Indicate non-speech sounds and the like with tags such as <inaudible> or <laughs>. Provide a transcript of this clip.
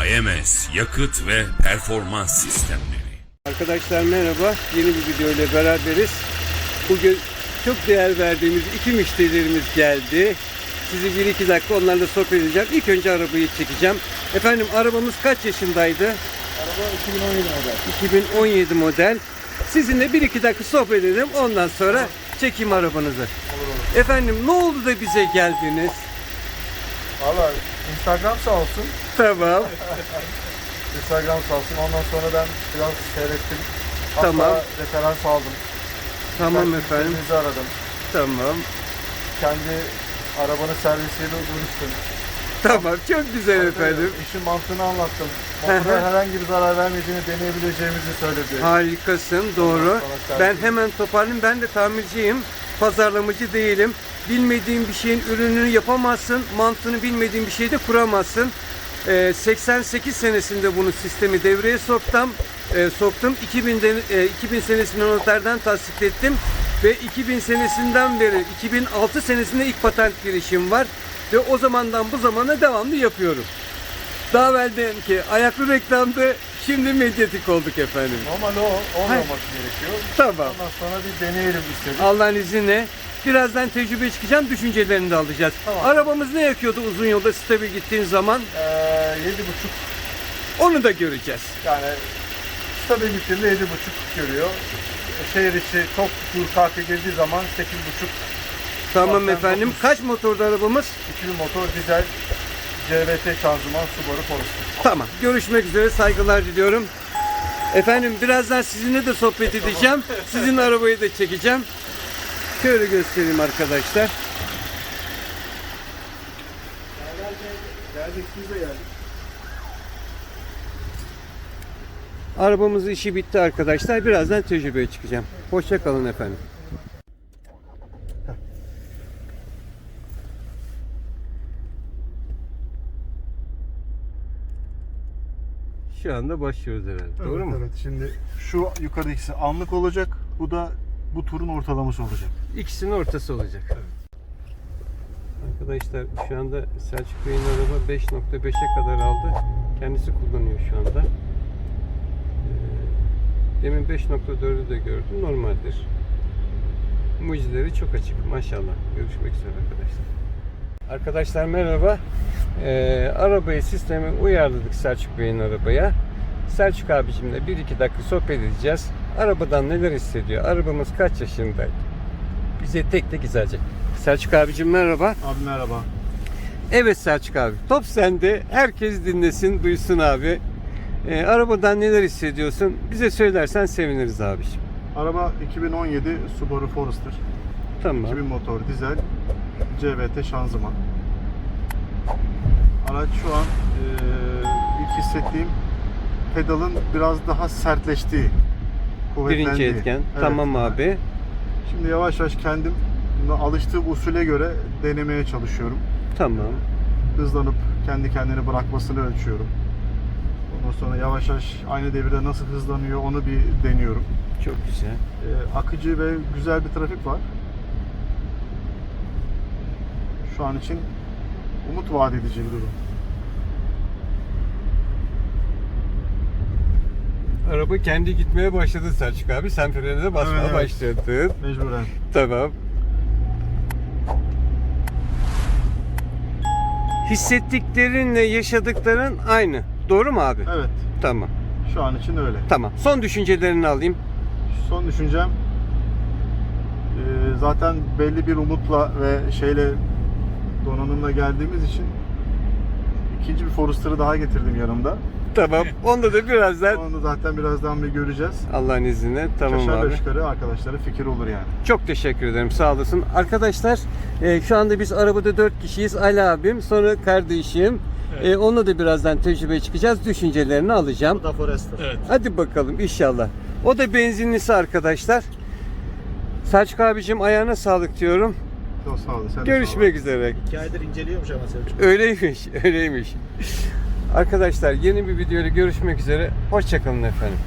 AMS Yakıt ve Performans Sistemleri Arkadaşlar merhaba. Yeni bir video ile beraberiz. Bugün çok değer verdiğimiz iki müşterilerimiz geldi. Sizi bir iki dakika onlarla sohbet edeceğim. İlk önce arabayı çekeceğim. Efendim arabamız kaç yaşındaydı? Araba 2017 model. 2017 model. Sizinle bir iki dakika sohbet edelim. Ondan sonra çekeyim arabanızı. Olur olur. Efendim ne oldu da bize geldiniz? Valla Instagram sağ olsun. Tamam. Instagram sağ olsun. Ondan sonra ben biraz seyrettim. Hatta Tamam. referans aldım. Tamam Kendi efendim. müşterinizi aradım. Tamam. Kendi arabanın servisiyle görüştüm. Tamam. Çok güzel efendim. İşin mantığını anlattım. Motora herhangi bir zarar vermediğini deneyebileceğimizi söyledi. Harikasın, doğru. Ben hemen toparlayayım. Ben de tamirciyim. Pazarlamacı değilim. Bilmediğin bir şeyin ürününü yapamazsın. Mantığını bilmediğin bir şeyde kuramazsın. Ee, 88 senesinde bunu sistemi devreye soktum. Ee, soktum. 2000'den, e, 2000 senesinde noterden tasdik ettim. Ve 2000 senesinden beri 2006 senesinde ilk patent girişim var. Ve o zamandan bu zamana devamlı yapıyorum. Daha evvelden ki ayaklı reklamdı. Şimdi medyatik olduk efendim. Normal o. Olmaması gerekiyor. Tamam. Ondan sonra bir deneyelim istedik. Allah'ın izniyle. Birazdan tecrübe çıkacağım. Düşüncelerini de alacağız. Tamam. Arabamız ne yakıyordu uzun yolda stabil gittiğin zaman? Ee, 7.5 Onu da göreceğiz. Yani stabil gittiğinde 7.5 görüyor. Şehir içi çok dur kalka girdiği zaman 8.5 Tamam Zaten efendim. dokuz. Kaç motorlu arabamız? 2000 motor dizel CVT şanzıman Subaru Forester. Tamam. Görüşmek üzere. Saygılar diliyorum. Efendim birazdan sizinle de sohbet edeceğim. Sizin arabayı da çekeceğim. Şöyle göstereyim arkadaşlar. Geldik. Arabamızın işi bitti arkadaşlar. Birazdan tecrübeye çıkacağım. Hoşça kalın efendim. Şu anda başlıyoruz herhalde. Doğru mu? Evet şimdi şu yukarı ikisi anlık olacak. Bu da bu turun ortalaması olacak. İkisinin ortası olacak. Arkadaşlar şu anda Selçuk Bey'in araba 5.5'e kadar aldı. Kendisi kullanıyor şu anda. Ee, Demin 5.4'ü de gördüm. Normaldir. Mucizeleri çok açık. Maşallah. Görüşmek üzere arkadaşlar. Arkadaşlar merhaba. Ee, arabayı sistemi uyarladık Selçuk Bey'in arabaya. Selçuk abicimle 1-2 dakika sohbet edeceğiz. Arabadan neler hissediyor? Arabamız kaç yaşındaydı? Bize tek tek izleyecek. Selçuk abicim merhaba. Abi merhaba. Evet Selçuk abi. Top sende. Herkes dinlesin, duysun abi. Ee, arabadan neler hissediyorsun? Bize söylersen seviniriz abiciğim. Araba 2017 Subaru Forester. Tamam. 2000 motor dizel CVT şanzıman. Araç şu an eee, ilk hissettiğim pedalın biraz daha sertleştiği, Birinci etken. Evet. Tamam abi. Şimdi yavaş yavaş kendim alıştığım usule göre denemeye çalışıyorum. Tamam. Hızlanıp kendi kendini bırakmasını ölçüyorum. Ondan sonra yavaş yavaş aynı devirde nasıl hızlanıyor onu bir deniyorum. Çok güzel. Ee, akıcı ve güzel bir trafik var. Şu an için umut vaat edici bir durum. Araba kendi gitmeye başladı Selçuk abi. Sen frene de basmaya Evet, evet. başladın. Mecburen. Tamam. Hissettiklerinle yaşadıkların aynı. Doğru mu abi? Evet. Tamam. Şu an için öyle. Tamam. Son düşüncelerini alayım. Son düşüncem e, zaten belli bir umutla ve şeyle donanımla geldiğimiz için ikinci bir Forrester'ı daha getirdim yanımda. Tamam. Onda da birazdan Onu zaten birazdan bir göreceğiz. Allah'ın izniyle. Tamam Kaşar abi. Beşiktaş'ı arkadaşlara fikir olur yani. Çok teşekkür ederim. Sağ olasın. Arkadaşlar e, şu anda biz arabada 4 kişiyiz. Ali abim, sonra kardeşim. E, onunla da birazdan tecrübeye çıkacağız. Düşüncelerini alacağım. da Forester. Evet. Hadi bakalım inşallah. O da benzinlisi arkadaşlar. Selçuk abicim ayağına sağlık diyorum. Çok sağ olun. Sen de Görüşmek üzere. İki aydır inceliyormuş ama Selçuk. Öyleymiş, <laughs> öyleymiş. Arkadaşlar yeni bir videoyla görüşmek üzere. Hoşçakalın efendim.